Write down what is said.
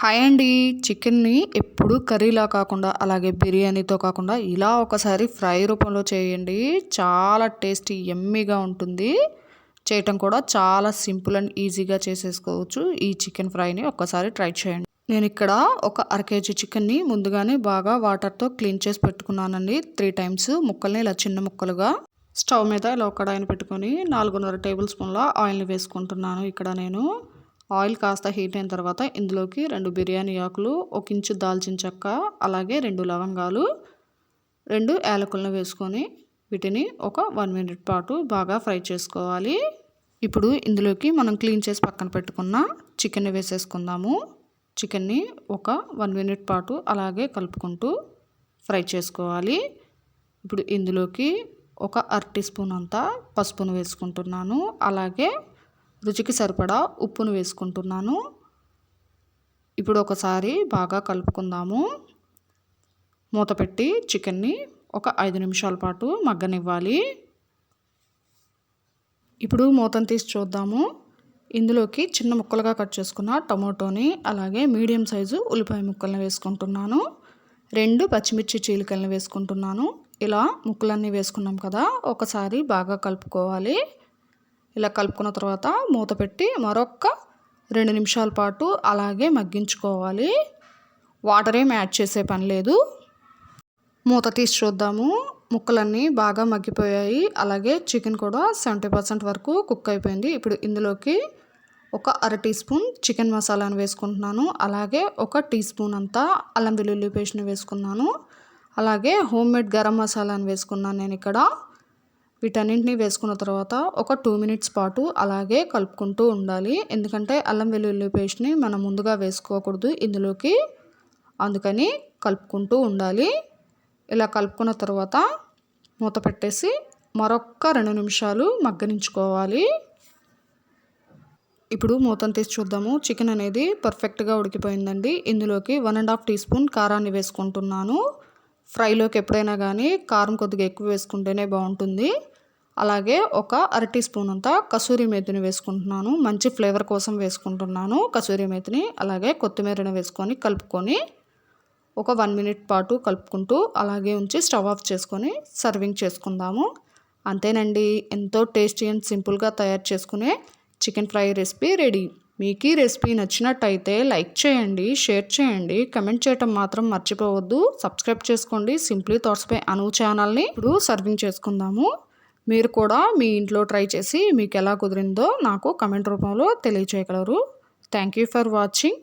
Hi అండి. చికెన్ని ఎప్పుడు కర్రీలా కాకుండా అలాగే బిర్యానీతో కాకుండా ఇలా ఒకసారి ఫ్రై రూపంలో చేయండి. చాలా టేస్టీ ఎమ్మీగా ఉంటుంది. చేయటం కూడా చాలా సింపుల్ అండ్ ఈజీగా చేసేసుకోవచ్చు. ఈ చికెన్ ఫ్రైని ఒక్కసారి ట్రై చేయండి. నేను ఇక్కడ ఒక అర కేజీ చికెన్ని ముందుగానే బాగా వాటర్తో క్లీన్ చేసి పెట్టుకున్నానండి. త్రీ టైమ్స్ ముక్కల్ని ఇలా చిన్న ముక్కలుగా స్టవ్ మీద ఇలా ఒక కడాయిని పెట్టుకొని నాలుగున్నర టేబుల్ స్పూన్ల ఆయిల్ని వేసుకుంటున్నాను. ఇక్కడ నేను ఆయిల్ కాస్త హీట్ అయిన తర్వాత ఇందులోకి రెండు బిర్యానీ ఆకులు ఒక ఇంచు దాల్చిన చెక్క అలాగే రెండు లవంగాలు రెండు యాలకులను వేసుకొని వీటిని ఒక వన్ మినిట్ పాటు బాగా ఫ్రై చేసుకోవాలి. ఇప్పుడు ఇందులోకి మనం క్లీన్ చేసి పక్కన పెట్టుకున్న చికెన్ వేసేసుకుందాము. చికెన్ని ఒక వన్ మినిట్ పాటు అలాగే కలుపుకుంటూ ఫ్రై చేసుకోవాలి. ఇప్పుడు ఇందులోకి ఒక అర టీ స్పూన్ అంతా పసుపును వేసుకుంటున్నాను. అలాగే రుచికి సరిపడా ఉప్పును వేసుకుంటున్నాను. ఇప్పుడు ఒకసారి బాగా కలుపుకుందాము. మూత పెట్టి చికెన్ని ఒక ఐదు నిమిషాల పాటు మగ్గనివ్వాలి. ఇప్పుడు మూతను తీసి చూద్దాము. ఇందులోకి చిన్న ముక్కలుగా కట్ చేసుకున్న టమోటోని అలాగే మీడియం సైజు ఉల్లిపాయ ముక్కల్ని వేసుకుంటున్నాను. రెండు పచ్చిమిర్చి చీలికల్ని వేసుకుంటున్నాను. ఇలా ముక్కలన్నీ వేసుకున్నాం కదా ఒకసారి బాగా కలుపుకోవాలి. ఇలా కలుపుకున్న తర్వాత మూత పెట్టి మరొక రెండు నిమిషాల పాటు అలాగే మగ్గించుకోవాలి. వాటర్ ఏం యాడ్ చేసే పని లేదు. మూత తీసి చూద్దాము. ముక్కలన్నీ బాగా మగ్గిపోయాయి. అలాగే చికెన్ కూడా సెవెంటీ పర్సెంట్ వరకు కుక్ అయిపోయింది. ఇప్పుడు ఇందులోకి ఒక అర టీ స్పూన్ చికెన్ మసాలాను వేసుకుంటున్నాను. అలాగే ఒక టీ స్పూన్ అంతా అల్లం వెల్లుల్లి పేస్ట్ని వేసుకున్నాను. అలాగే హోమ్ మేడ్ గరం మసాలాను వేసుకున్నాను నేను ఇక్కడ. వీటన్నింటినీ వేసుకున్న తర్వాత ఒక టూ మినిట్స్ పాటు అలాగే కలుపుకుంటూ ఉండాలి. ఎందుకంటే అల్లం వెల్లుల్లి పేస్ట్ని మనం ముందుగా వేసుకోకూడదు. ఇందులోకి అందుకని కలుపుకుంటూ ఉండాలి. ఇలా కలుపుకున్న తర్వాత మూత పెట్టేసి మరొక్క రెండు నిమిషాలు మగ్గనించుకోవాలి. ఇప్పుడు మూతను తీసి చూద్దాము. చికెన్ అనేది పర్ఫెక్ట్గా ఉడికిపోయిందండి. ఇందులోకి one and half teaspoon కారాన్ని వేసుకుంటున్నాను. ఫ్రైలోకి ఎప్పుడైనా కానీ కారం కొద్దిగా ఎక్కువ వేసుకుంటేనే బాగుంటుంది. అలాగే ఒక అర టీ స్పూన్ అంతా కసూరి మేతిని వేసుకుంటున్నాను. మంచి ఫ్లేవర్ కోసం వేసుకుంటున్నాను కసూరి మేతిని. అలాగే కొత్తిమీరని వేసుకొని కలుపుకొని ఒక వన్ మినిట్ పాటు కలుపుకుంటూ అలాగే ఉంచి స్టవ్ ఆఫ్ చేసుకొని సర్వింగ్ చేసుకుందాము. అంతేనండి. ఎంతో టేస్టీ అండ్ సింపుల్గా తయారు చేసుకునే చికెన్ ఫ్రై రెసిపీ రెడీ. మీకు ఈ రెసిపీ నచ్చినట్టయితే లైక్ చేయండి షేర్ చేయండి. కమెంట్ చేయటం మాత్రం మర్చిపోవద్దు. సబ్స్క్రైబ్ చేసుకోండి. సింప్లీ థాట్స్పై అను ఛానల్ని ఇప్పుడు సర్వింగ్ చేసుకుందాము. మీరు కూడా మీ ఇంట్లో ట్రై చేసి మీకు ఎలా కుదిరిందో నాకు కమెంట్ రూపంలో తెలియచేయగలరు. Thank you for watching.